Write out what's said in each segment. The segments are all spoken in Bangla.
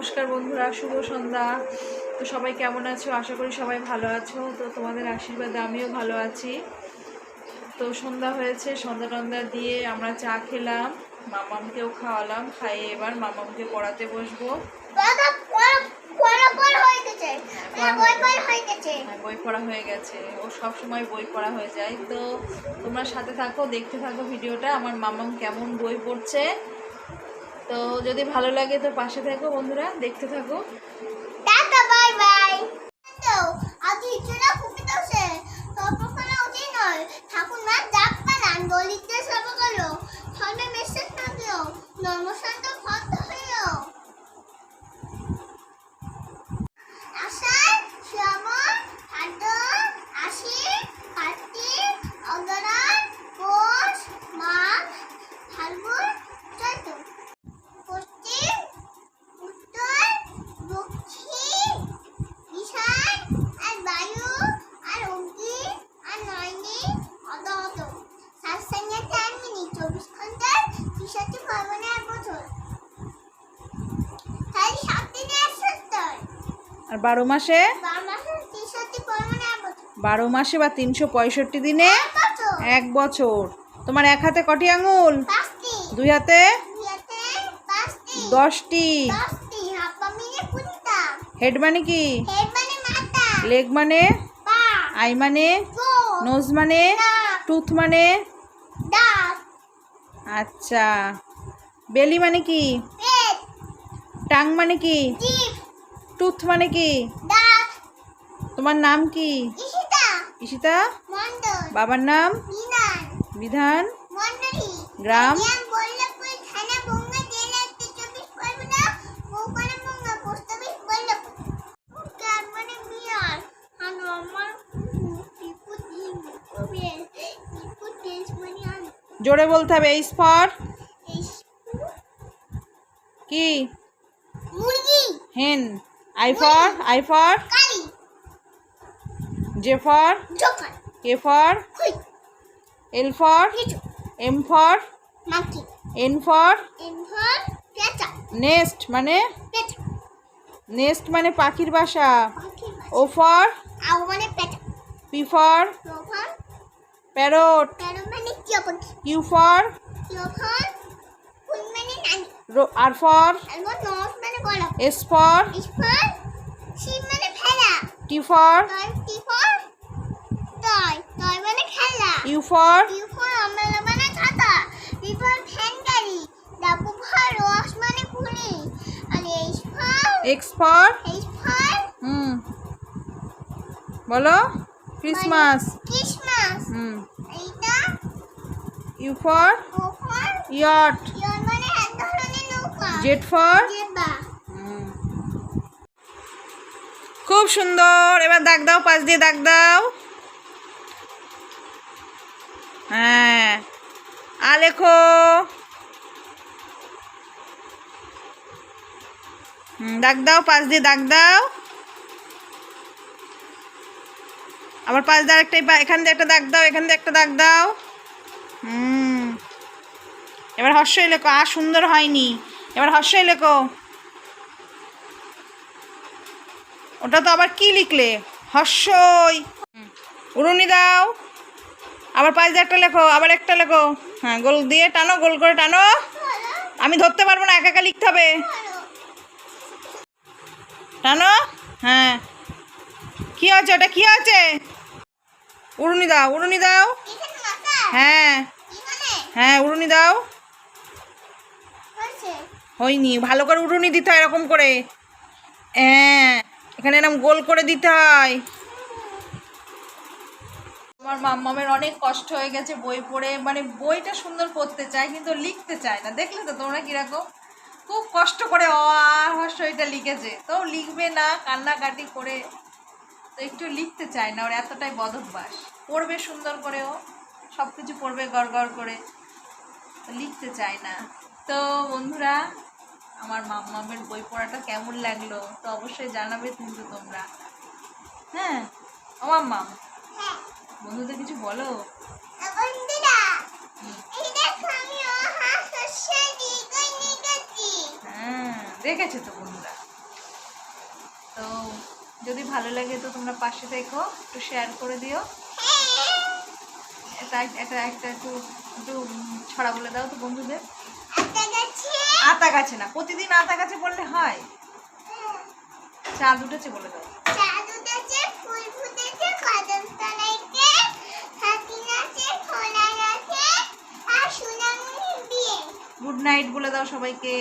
নমস্কার বন্ধুরা শুভ সন্ধ্যা। তো সবাই কেমন আছো? আশা করি সবাই ভালো আছো। তো তোমাদের আশীর্বাদে আমিও ভালো আছি। তো সন্ধ্যা হয়েছে সন্ধ্যা টন্ধা দিয়ে আমরা চা খেলাম মামামকেও খাওয়ালাম খাইয়ে এবার মামামকে পড়াতে বসবো। হয়ে হ্যাঁ, বই পড়া হয়ে গেছে। ও সব সময় বই পড়া হয়ে যায়। তো তোমরা সাথে থাকো দেখতে থাকো ভিডিওটা। আমার মামাম কেমন বই পড়ছে। তো যদি ভালো লাগে তো পাশে থাকো বন্ধুরা, দেখতে থাকো। বাই নয় ঠাকুর মা ডাক পালান দলিতদের সেবা করো ধর্মে না দিও নর্মশান্ত আর বারো মাসে? বারো মাসে বা তিনশো পঁয়ষট্টি দিনে? এক বছর। তোমার এক হাতে কটি আঙুল? দুই হাতে? দশটি। হেড মানে কি? মানে লেগ মানে? আই মানে? নোজ মানে? টুথ মানে? আচ্ছা। বেলি মানে কি? টাং মানে কি? টুথ মানে কি? তোমার নাম কি? ঈশিতা। বাবার নাম? বিধান। গ্রাম? মানে মানে জোরে বলতে হবে এইস ফর? কি? মুরগি। Hen. I for I for J for K for L for M for N for nest মানে? নেস্ট মানে পাখির বাসা। O for P for parrot. Q for R for মানে এস ফর মানে টি ফর মানে ইউ ফর মানে মানে এক্স ফর হুম। বলো? ক্রিসমাস ক্রিসমাস হুম। এইটা ইউ ফর ইয়ট ইয়র মানে এক ধরনের নৌকা। জেড ফর খুব সুন্দর। এবার দাগ দাও, পাশ দিয়ে দাগ দাও। হ্যাঁ। আ লেখো। দাগ দাও, পাশ দিয়ে দাগ দাও। আবার পাশ দিয়ে একটা এখান দিয়ে একটা দাগ দাও, এখান দিয়ে একটা দাগ দাও। হুম। এবার হর্ষই লেখো, আর সুন্দর হয়নি। এবার হর্ষই লেখো। ওটা তো আবার কি লিখলে? হর্ষই উড়ুনি দাও। আবার পাঁচ একটা লেখো, আবার একটা লেখো। হ্যাঁ গোল দিয়ে টানো, গোল করে টানো। আমি ধরতে পারব না, একা একা লিখতে হবে। টানো? হ্যাঁ। কি আছে ওটা কি আছে উড়ুনি দাও উড়ুনি দাও। হ্যাঁ। হ্যাঁ উড়ুনি দাও। হয়নি, ভালো করে উড়ুনি দিতে হয় এরকম করে। হ্যাঁ। এখানে এরকম গোল করে দিতে হয়। আমার মাম্মামের অনেক কষ্ট হয়ে গেছে বই পড়ে। মানে বইটা সুন্দর পড়তে চায়, কিন্তু লিখতে চায় না। দেখলে তো তোমরা কীরকম? খুব কষ্ট করে আর হর্ষইটা লিখেছে। তো লিখবে না, কান্নাকাটি করে। তো একটু লিখতে চায় না, ওর এতটাই বদভ্যাস। পড়বে সুন্দর করে ও। সব কিছু পড়বে গড় গড় করে। লিখতে চায় না। তো বন্ধুরা আমার মাম্মামের বই পড়াটা কেমন লাগল? তো অবশ্যই জানাবে কিন্তু তোমরা। হ্যাঁ ও হ্যাঁ বন্ধুদের কিছু বলো? হ্যাঁ দেখেছে তো বন্ধুরা? তো যদি ভালো লাগে তো তোমরা পাশে থেকো একটু শেয়ার করে দিও। এটা এটা একটা একটু একটু ছড়া বলে দাও তো বন্ধুদের। আতা গাছে না প্রতিদিন আতা গাছে বললে হয়? চাঁদ উঠেছে বলে দাও। চাঁদ উঠেছে ফুল ফুটেছে কদম তলাইতে হাতি নাচে খোলা আছে আর সোনামণির বিয়ে। গুড নাইট বলে দাও সবাইকে।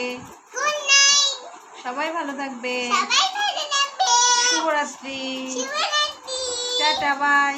গুড নাইট সবাই ভালো থাকবে। সবাই ভালো থাকবে। শুভরাত্রি। শুভরাত্রি। Tata bye